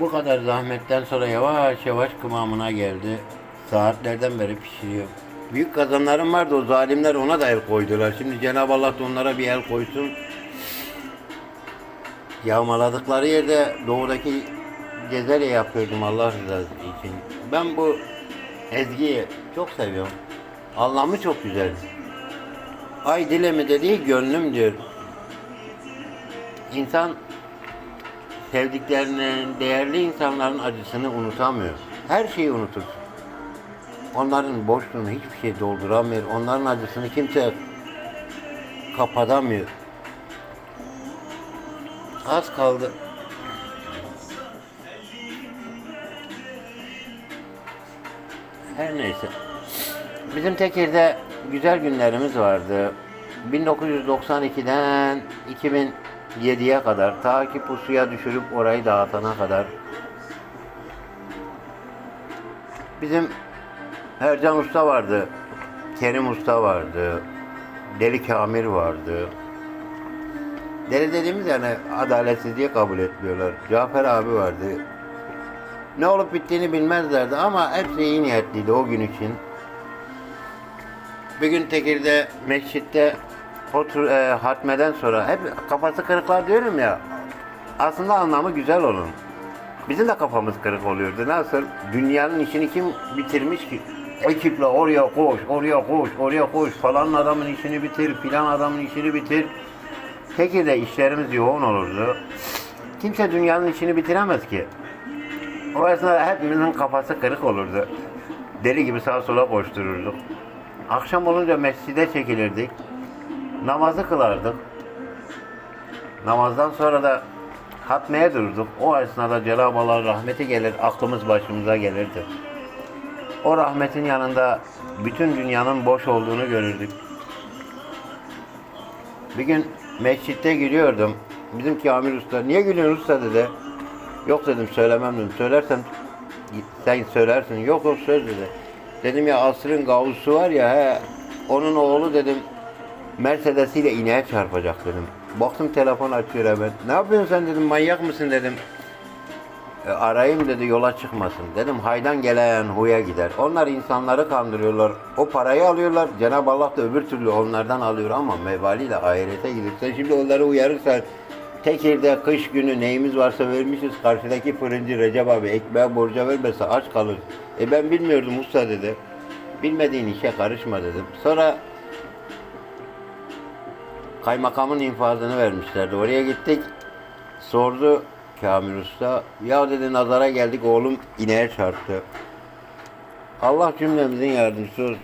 Bu kadar zahmetten sonra yavaş yavaş kıvamına geldi. Saatlerden beri pişiriyor. Büyük kazanlarım vardı o zalimler ona da el koydular. Şimdi Cenab-ı Allah da onlara bir el koysun. Yağmaladıkları yerde doğudaki cezere yapıyordum Allah rızası için. Ben bu ezgiyi çok seviyorum. Anlamı çok güzel. Ay dilemi dediği gönlüm diyor. İnsan sevdiklerinin, değerli insanların acısını unutamıyor. Her şeyi unutursun. Onların boşluğunu hiçbir şey dolduramıyor. Onların acısını kimse kapatamıyor. Az kaldı. Her neyse. Bizim Tekir'de güzel günlerimiz vardı. 1992'den 2007'ye kadar ta ki pusuya düşürüp orayı dağıtana kadar bizim Ercan Usta vardı. Kerim Usta vardı. Deli Kamil vardı. Deli dediğimiz yani adaletsizliği kabul etmiyorlar. Cafer abi vardı. Ne olup bittiğini bilmezlerdi ama hepsi iyi niyetliydi o gün için. Bir gün Tekir'de mescitte otur e, hatmeden sonra hep kafası kırıklar diyorum ya. Aslında anlamı güzel onun. Bizim de kafamız kırık oluyordu. Nasıl? Dünyanın işini kim bitirmiş ki? Ekiple oraya koş, oraya koş, oraya koş. Falan adamın işini bitir, filan adamın işini bitir. Tekir'de işlerimiz yoğun olurdu. Kimse dünyanın işini bitiremez ki. O esnada hepimizin kafası kırık olurdu. Deli gibi sağa sola koştururduk. Akşam olunca mescide çekilirdik. Namazı kılardık. Namazdan sonra da hatmeye dururduk. O esnada Cenab-ı Allah rahmeti gelir, aklımız başımıza gelirdi. O rahmetin yanında bütün dünyanın boş olduğunu görürdük. Bir gün mescitte gülüyordum. Bizim Kamil Usta, niye gülüyorsun usta dedi. Yok dedim söylemem dedim. Söylersem sen söylersin. Yok yok söz dedi. Dedim ya asrın gavusu var ya he, onun oğlu dedim Mercedes ile ineğe çarpacak dedim. Baktım telefon açıyor hemen. Ne yapıyorsun sen dedim manyak mısın dedim. E, arayayım dedi yola çıkmasın. Dedim haydan gelen huya gider. Onlar insanları kandırıyorlar. O parayı alıyorlar. Cenab-ı Allah da öbür türlü onlardan alıyor ama mevaliyle ahirete gidip sen şimdi onları uyarırsan Tekir'de kış günü neyimiz varsa vermişiz. Karşıdaki fırıncı Recep abi ekmeğe borca vermese aç kalır. E ben bilmiyordum usta dedi. Bilmediğin işe karışma dedim. Sonra kaymakamın infazını vermişlerdi. Oraya gittik. Sordu Kamil Usta. Ya dedi nazara geldik oğlum ineğe çarptı. Allah cümlemizin yardımcısı olsun.